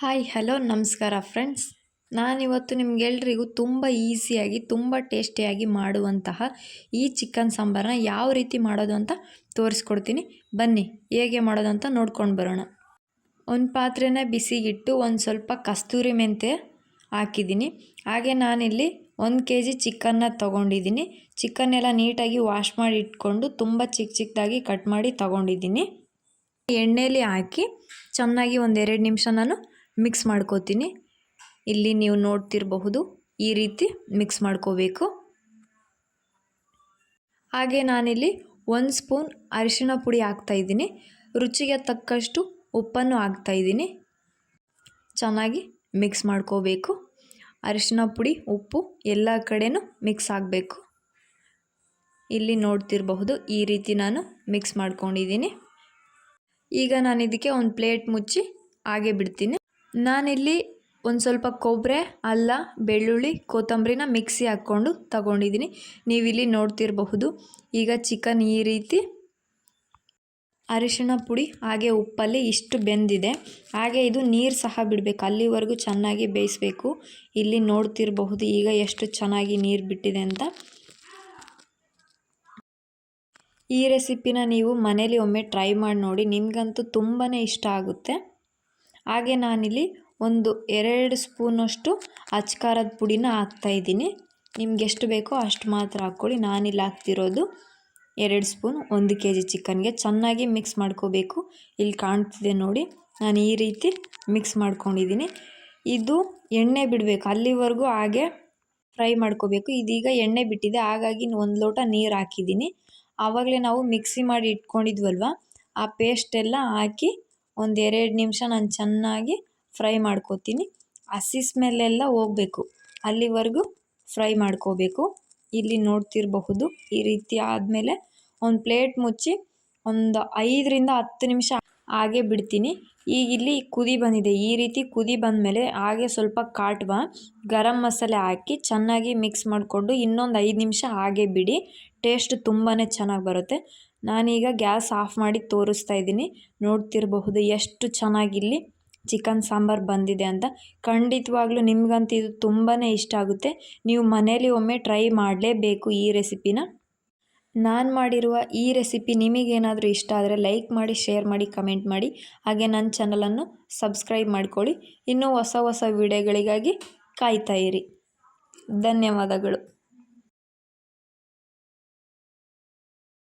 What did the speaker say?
Hi, hello, ನಮಸ್ಕಾರ friends. ನಾನಿವತ್ತು ನಿಮ್ಗೆಲ್ರಿಗೂ ತುಂಬ ಈಸಿಯಾಗಿ, ತುಂಬ ಟೇಸ್ಟಿಯಾಗಿ ಮಾಡುವಂತಹ ಈ ಚಿಕನ್ ಸಾಂಬಾರನ್ನ ಯಾವ ರೀತಿ ಮಾಡೋದು ಅಂತ ತೋರಿಸ್ಕೊಡ್ತೀನಿ. ಬನ್ನಿ, ಹೇಗೆ ಮಾಡೋದು ಅಂತ ನೋಡ್ಕೊಂಡು ಬರೋಣ. ಒಂದು ಪಾತ್ರೆನ ಬಿಸಿಗಿಟ್ಟು ಒಂದು ಸ್ವಲ್ಪ ಕಸ್ತೂರಿ ಮೆಂತೆ ಹಾಕಿದ್ದೀನಿ. ಹಾಗೆ ನಾನಿಲ್ಲಿ ಒಂದು ಕೆ ಜಿ ಚಿಕನ್ನ ತೊಗೊಂಡಿದ್ದೀನಿ. ಚಿಕನ್ನೆಲ್ಲ ನೀಟಾಗಿ ವಾಶ್ ಮಾಡಿ ಇಟ್ಕೊಂಡು ತುಂಬ ಚಿಕ್ಕ ಚಿಕ್ಕದಾಗಿ ಕಟ್ ಮಾಡಿ ತೊಗೊಂಡಿದ್ದೀನಿ. ಎಣ್ಣೆಯಲ್ಲಿ ಹಾಕಿ ಚೆನ್ನಾಗಿ ಒಂದೆರಡು ನಿಮಿಷ ನಾನು ಮಿಕ್ಸ್ ಮಾಡ್ಕೋತೀನಿ. ಇಲ್ಲಿ ನೀವು ನೋಡ್ತಿರಬಹುದು ಈ ರೀತಿ ಮಿಕ್ಸ್ ಮಾಡ್ಕೋಬೇಕು. ಹಾಗೆ ನಾನಿಲ್ಲಿ ಒಂದು ಸ್ಪೂನ್ ಅರಿಶಿಣ ಪುಡಿ ಹಾಕ್ತಾಯಿದ್ದೀನಿ ರುಚಿಗೆ ತಕ್ಕಷ್ಟು ಉಪ್ಪನ್ನು ಹಾಕ್ತಾಯಿದ್ದೀನಿ ಚೆನ್ನಾಗಿ ಮಿಕ್ಸ್ ಮಾಡ್ಕೋಬೇಕು. ಅರಿಶಿನ ಪುಡಿ, ಉಪ್ಪು ಎಲ್ಲ ಕಡೆಯೂ ಮಿಕ್ಸ್ ಆಗಬೇಕು. ಇಲ್ಲಿ ನೋಡ್ತಿರಬಹುದು ಈ ರೀತಿ ನಾನು ಮಿಕ್ಸ್ ಮಾಡ್ಕೊಂಡಿದ್ದೀನಿ. ಈಗ ನಾನು ಇದಕ್ಕೆ ಒಂದು ಪ್ಲೇಟ್ ಮುಚ್ಚಿ ಹಾಗೆ ಬಿಡ್ತೀನಿ. ನಾನಿಲ್ಲಿ ಒಂದು ಸ್ವಲ್ಪ ಕೊಬ್ಬರಿ, ಅಲ್ಲ, ಬೆಳ್ಳುಳ್ಳಿ, ಕೊತ್ತಂಬರಿನ ಮಿಕ್ಸಿ ಹಾಕ್ಕೊಂಡು ತಗೊಂಡಿದ್ದೀನಿ. ನೀವಿಲ್ಲಿ ನೋಡ್ತಿರಬಹುದು. ಈಗ ಚಿಕನ್ ಈ ರೀತಿ ಅರಿಶಿಣ ಪುಡಿ, ಹಾಗೆ ಉಪ್ಪಲ್ಲಿ ಇಷ್ಟು ಬೆಂದಿದೆ. ಹಾಗೆ ಇದು ನೀರು ಸಹ ಬಿಡಬೇಕು. ಅಲ್ಲಿವರೆಗೂ ಚೆನ್ನಾಗಿ ಬೇಯಿಸಬೇಕು. ಇಲ್ಲಿ ನೋಡ್ತಿರಬಹುದು ಈಗ ಎಷ್ಟು ಚೆನ್ನಾಗಿ ನೀರು ಬಿಟ್ಟಿದೆ ಅಂತ. ಈ ರೆಸಿಪಿನ ನೀವು ಮನೇಲಿ ಒಮ್ಮೆ ಟ್ರೈ ಮಾಡಿ ನೋಡಿ. ನಿಮಗಂತೂ ತುಂಬಾ ಇಷ್ಟ ಆಗುತ್ತೆ. ಹಾಗೆ ನಾನಿಲ್ಲಿ ಒಂದು ಎರಡು ಸ್ಪೂನಷ್ಟು ಅಚ್ಕಾರದ ಪುಡಿನ ಹಾಕ್ತಾಯಿದ್ದೀನಿ ನಿಮ್ಗೆ ಎಷ್ಟು ಬೇಕೋ ಅಷ್ಟು ಮಾತ್ರ ಹಾಕ್ಕೊಳ್ಳಿ. ನಾನಿಲ್ಲಿ ಹಾಕ್ತಿರೋದು ಎರಡು ಸ್ಪೂನ್, ಒಂದು ಕೆ ಜಿ ಚಿಕನ್ಗೆ. ಚೆನ್ನಾಗಿ ಮಿಕ್ಸ್ ಮಾಡ್ಕೋಬೇಕು. ಇಲ್ಲಿ ಕಾಣ್ತಿದೆ ನೋಡಿ, ನಾನು ಈ ರೀತಿ ಮಿಕ್ಸ್ ಮಾಡ್ಕೊಂಡಿದ್ದೀನಿ. ಇದು ಎಣ್ಣೆ ಬಿಡಬೇಕು. ಅಲ್ಲಿವರೆಗೂ ಹಾಗೆ ಫ್ರೈ ಮಾಡ್ಕೋಬೇಕು. ಇದೀಗ ಎಣ್ಣೆ ಬಿಟ್ಟಿದೆ. ಹಾಗಾಗಿ ಒಂದು ಲೋಟ ನೀರು ಹಾಕಿದ್ದೀನಿ. ಆವಾಗಲೇ ನಾವು ಮಿಕ್ಸಿ ಮಾಡಿ ಇಟ್ಕೊಂಡಿದ್ವಲ್ವ? ಆ ಪೇಸ್ಟೆಲ್ಲ ಹಾಕಿ ಒಂದು ಎರಡು ನಿಮಿಷ ನಾನು ಚೆನ್ನಾಗಿ ಫ್ರೈ ಮಾಡ್ಕೋತೀನಿ. ಹಸಿ ಸ್ಮೆಲ್ಲೆಲ್ಲ ಹೋಗಬೇಕು. ಅಲ್ಲಿವರೆಗೂ ಫ್ರೈ ಮಾಡ್ಕೋಬೇಕು. ಇಲ್ಲಿ ನೋಡ್ತಿರಬಹುದು ಈ ರೀತಿ ಆದಮೇಲೆ ಒಂದು ಪ್ಲೇಟ್ ಮುಚ್ಚಿ ಒಂದು ಐದರಿಂದ ಹತ್ತು ನಿಮಿಷ ಹಾಗೆ ಬಿಡ್ತೀನಿ. ಈಗ ಇಲ್ಲಿ ಕುದಿ ಬಂದಿದೆ. ಈ ರೀತಿ ಕುದಿ ಬಂದಮೇಲೆ ಹಾಗೆ ಸ್ವಲ್ಪ ಕಾಟ್ವ, ಗರಂ ಮಸಾಲೆ ಹಾಕಿ ಚೆನ್ನಾಗಿ ಮಿಕ್ಸ್ ಮಾಡಿಕೊಂಡು ಇನ್ನೊಂದು ಐದು ನಿಮಿಷ ಹಾಗೆ ಬಿಡಿ. ಟೇಸ್ಟ್ ತುಂಬಾ ಚೆನ್ನಾಗಿ ಬರುತ್ತೆ. ನಾನೀಗ ಗ್ಯಾಸ್ ಆಫ್ ಮಾಡಿ ತೋರಿಸ್ತಾ ಇದ್ದೀನಿ. ನೋಡ್ತಿರಬಹುದು ಎಷ್ಟು ಚೆನ್ನಾಗಿಲ್ಲಿ ಚಿಕನ್ ಸಾಂಬಾರು ಬಂದಿದೆ ಅಂತ. ಖಂಡಿತವಾಗ್ಲೂ ನಿಮ್ಗಂತೂ ಇದು ತುಂಬಾ ಇಷ್ಟ ಆಗುತ್ತೆ. ನೀವು ಮನೇಲಿ ಒಮ್ಮೆ ಟ್ರೈ ಮಾಡಲೇಬೇಕು ಈ ರೆಸಿಪಿನ. ನಾನು ಮಾಡಿರುವ ಈ ರೆಸಿಪಿ ನಿಮಗೇನಾದರೂ ಇಷ್ಟ ಆದರೆ ಲೈಕ್ ಮಾಡಿ, ಶೇರ್ ಮಾಡಿ, ಕಮೆಂಟ್ ಮಾಡಿ. ಹಾಗೆ ನನ್ನ ಚಾನಲನ್ನು ಸಬ್ಸ್ಕ್ರೈಬ್ ಮಾಡಿಕೊಳ್ಳಿ. ಇನ್ನೂ ಹೊಸ ಹೊಸ ವಿಡಿಯೋಗಳಿಗಾಗಿ ಕಾಯ್ತಾಯಿರಿ ಧನ್ಯವಾದಗಳು.